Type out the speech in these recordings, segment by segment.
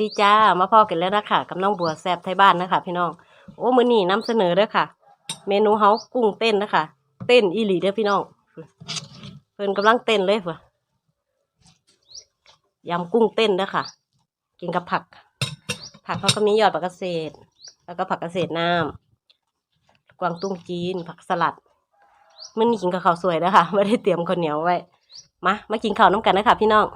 ดีจ้า มาพอกันแล้วนะคะกับน้องบัวแซบไทยบ้านนะคะ พี่น้อง โอ้มือนี้นำเสนอเด้อค่ะ เมนูเฮากุ้งเต้นนะคะ เต้นอีหลีเด้อพี่น้อง เพิ่นกำลังเต้นเลยเพิ่นยำกุ้งเต้นเด้อค่ะ กินกับผัก ผักเขาก็มียอดผักเกษตร แล้วก็ผักเกษตรน้ำกวางตุ้งจีน ผักสลัดมือนี้กินกับข้าวสวยเด้อค่ะ ไม่ได้เตรียมข้าวเหนียวไว้ มา มากินข้าวน้ำกันนะคะพี่น้อง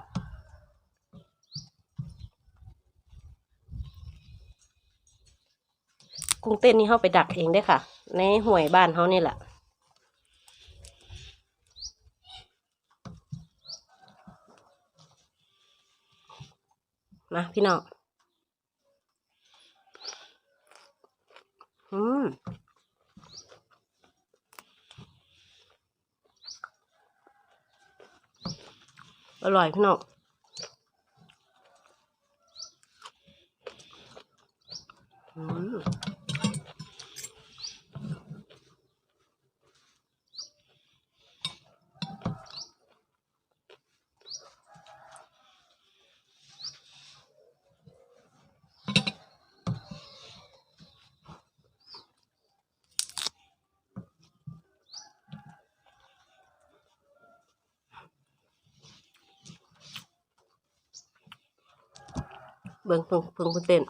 กุ้งเต้นนี่เขาไปดักเองได้ค่ะ ในห่วยบ้านเขานี่แหละมาพี่น้อง อืมอร่อยพี่น้องอืม เบิ่งเพิ่งเพิ่งเต้น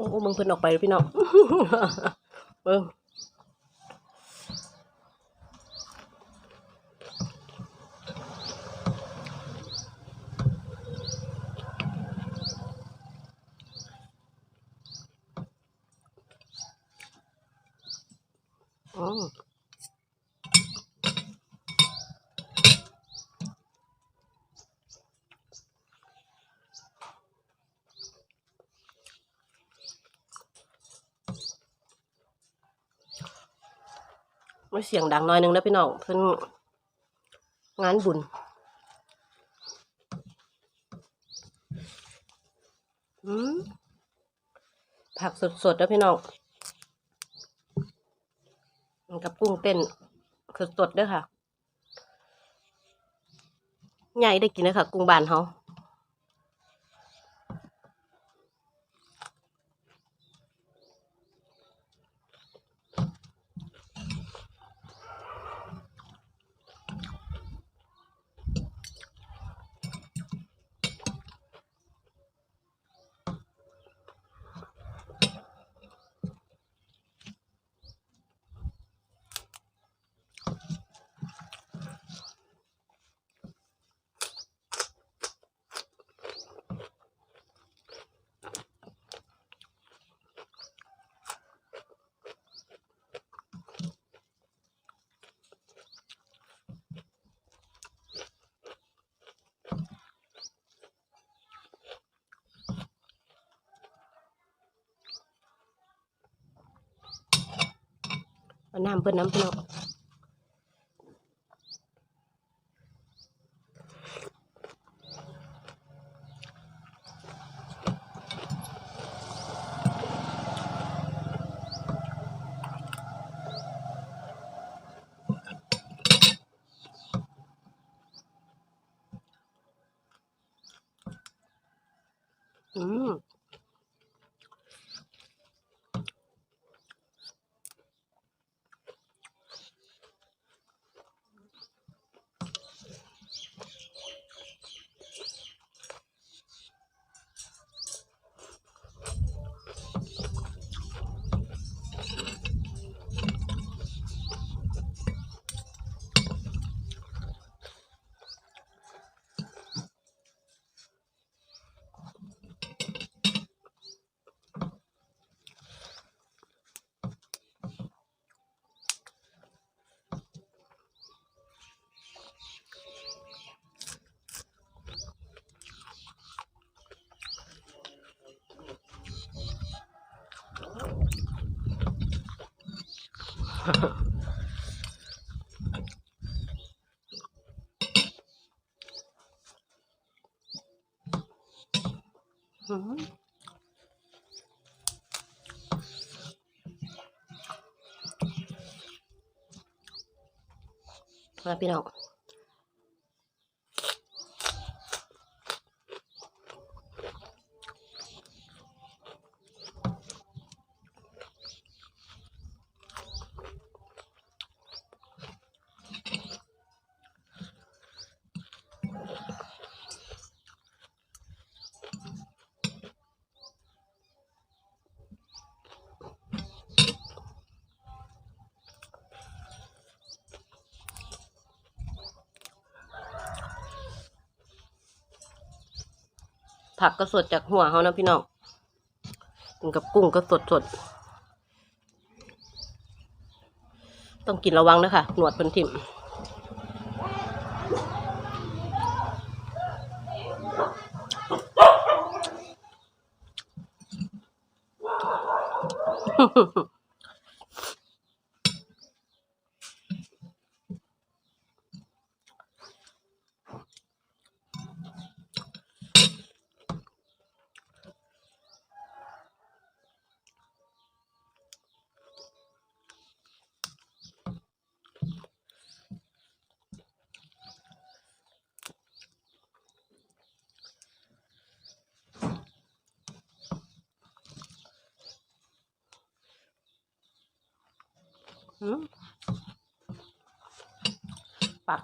โอ้มึงเพิ่นออกไปพี่น้องเบิ่งอ๋อ ไม่เสียงดังน่อยนึงนะพี่น้องเพิ่นงานบุญอืมผักสดๆนะพี่น้องกับกุ้งเต้นสดๆด้วยค่ะใหญ่ได้กินเลยค่ะ กุ้งบานเขา น้ำเพิ่นน้ำพี่น้องอืม อื มาพี่น้อง ผักก็สดจากหัวเขานะพี่น้องกินกับกุ้งก็สดสดต้องกินระวังนะคะหนวดเป็นทิ่มอืม ปัก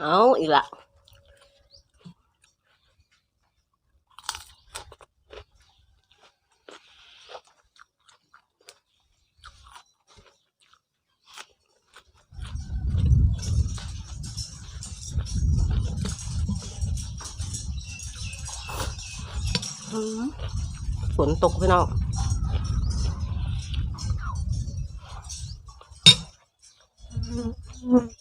เอ ฝนตกพี่น้องอืม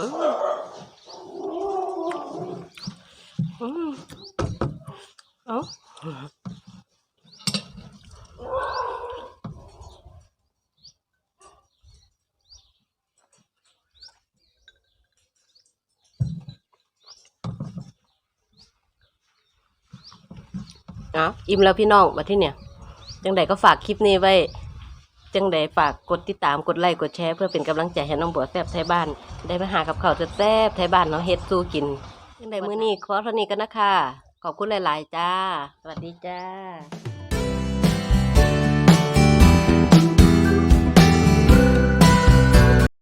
เอาเอาอิ่มแล้วพี่น้องมาที่เนี่ย จังใดก็ฝากคลิปนี้ไว้ จังใดฝากกดติดตามกดไลค์กดแชร์เพื่อเป็นกำลังใจให้น้องบัวแซบไทยบ้าน ได้มาหากับเขาวแซบไทยบ้านเนาะเฮ็ดสู้กินจังใดมื้อนี้ขอเท่านี้กันนะคะขอบคุณหลาย ๆ จ้า สวัสดีจ้า